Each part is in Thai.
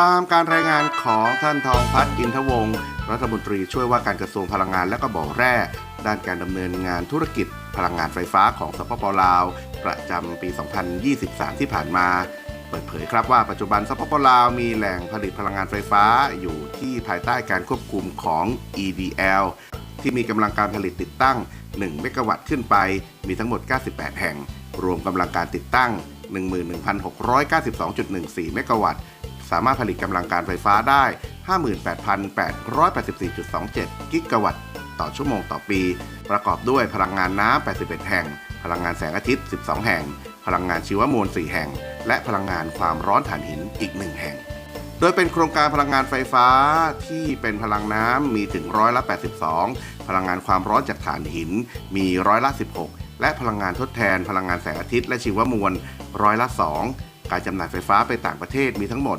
ตามการรายงานของท่านทองพัฒน์อินทวงศ์รัฐมนตรีช่วยว่าการกระทรวงพลังงานและก็บ่อแร่ ด้านการดำเนินงานธุรกิจพลังงานไฟฟ้าของสปปลาว ประจำปี 2023 ที่ผ่านมา เปิดเผยครับว่าปัจจุบันสปปลาวมีแหล่งผลิตพลังงานไฟฟ้าอยู่ที่ภายใต้การควบคุมของ EDL ที่มีกำลังการผลิตติดตั้ง 1 เมกะวัตต์ขึ้นไป มีทั้งหมด 98 แห่ง รวมกำลังการติดตั้ง 11,692.14 เมกะวัตต์ สามารถผลิตกำลังการไฟฟ้าได้ 58,884.27 กิกะวัตต์ ต่อชั่วโมงต่อปี ประกอบด้วยพลังงานน้ำ 81 แห่ง พลังงานแสงอาทิตย์ 12 แห่ง พลังงานชีวมวล 4 แห่ง และพลังงานความร้อนถ่านหินอีก 1 แห่ง โดยเป็นโครงการพลังงานไฟฟ้าที่เป็นพลังน้ำมีถึงร้อยละ 82 พลังงานความร้อนจากถ่านหินมีร้อยละ 16 และพลังงานทดแทน พลังงานแสงอาทิตย์และชีวมวลร้อยละ 2 การจำหน่ายไฟฟ้าไปต่างประเทศมีทั้งหมด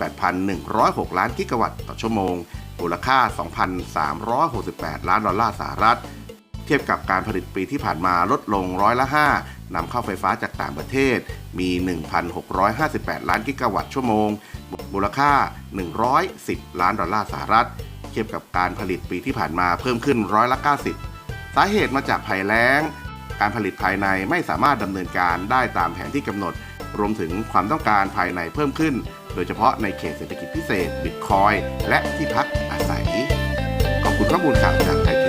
38,106 ล้านกิกะวัตต์ต่อชั่วโมง มูลค่า 2,368 ล้านดอลลาร์สหรัฐ เทียบกับการผลิตปีที่ผ่านมาลดลงร้อยละ 5 นำเข้าไฟฟ้าจากต่างประเทศ มี 1,658 ล้านกิกะวัตต์ชั่วโมง มูลค่า 110 ล้านดอลลาร์สหรัฐ เทียบกับการผลิตปีที่ผ่านมาเพิ่มขึ้นร้อยละ 90 สาเหตุมาจากภัยแล้ง การผลิตภายในไม่สามารถดำเนินการได้ตามแผนที่กำหนด รวมถึงความต้องการภายในเพิ่มขึ้น โดยเฉพาะในเขตเศรษฐกิจพิเศษ บิตคอยและที่พักอาศัย ขอบคุณข้อมูลข่าวจากไทย